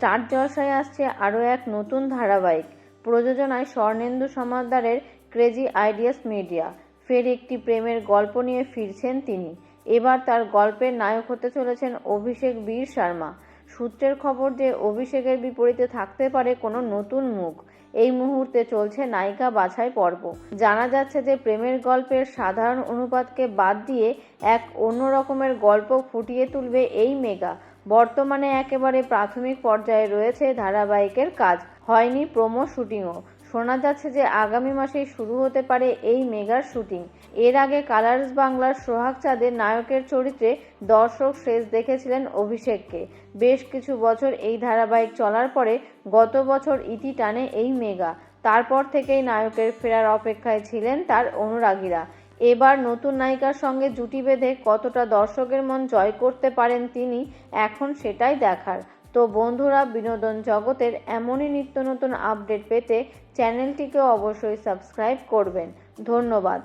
Star জলসায় আসছে আরও এক নতুন ধারাবাহিক। প্রযোজনায় স্বর্ণেন্দু সমাদ্দারের ক্রেজি আইডিয়াস মিডিয়া ফের একটি প্রেমের গল্প নিয়ে ফিরছেন তিনি। এবার তার গল্পের নায়ক হতে চলেছেন অভিষেক বীর শর্মা। সূত্রের খবর যে অভিষেকের বিপরীতে থাকতে পারে কোনো নতুন মুখ, এই মুহূর্তে চলছে নায়িকা বাছাই পর্ব। জানা যাচ্ছে যে প্রেমের গল্পের সাধারণ অনুপাতকে বাদ দিয়ে এক অন্য রকমের গল্প ফুটিয়ে তুলবে এই মেগা। বর্তমানে একেবারে প্রাথমিক পর্যায়ে রয়েছে ধারাবাহিকের কাজ। হয়নি প্রোমো শুটিংও। শোনা যাচ্ছে যে আগামী মাসেই শুরু হতে পারে এই মেগার শুটিং। এর আগে কালার্স বাংলার সোহাগ চাঁদের নায়কের চরিত্রে দর্শক শেষ দেখেছিলেন অভিষেককে। বেশ কিছু বছর এই ধারাবাহিক চলার পরে গত বছর ইতি টানে এই মেগা। তারপর থেকেই নায়কের ফেরার অপেক্ষায় ছিলেন তার অনুরাগীরা। এবার নতুন নায়িকার সঙ্গে জুটি বেঁধে কতটা দর্শকের মন জয় করতে পারেন তিনি, এখন সেটাই দেখার। তো বন্ধুরা, বিনোদন জগতের এমনই নিত্য নতুন আপডেট পেতে চ্যানেলটিকে অবশ্যই সাবস্ক্রাইব করবেন। ধন্যবাদ।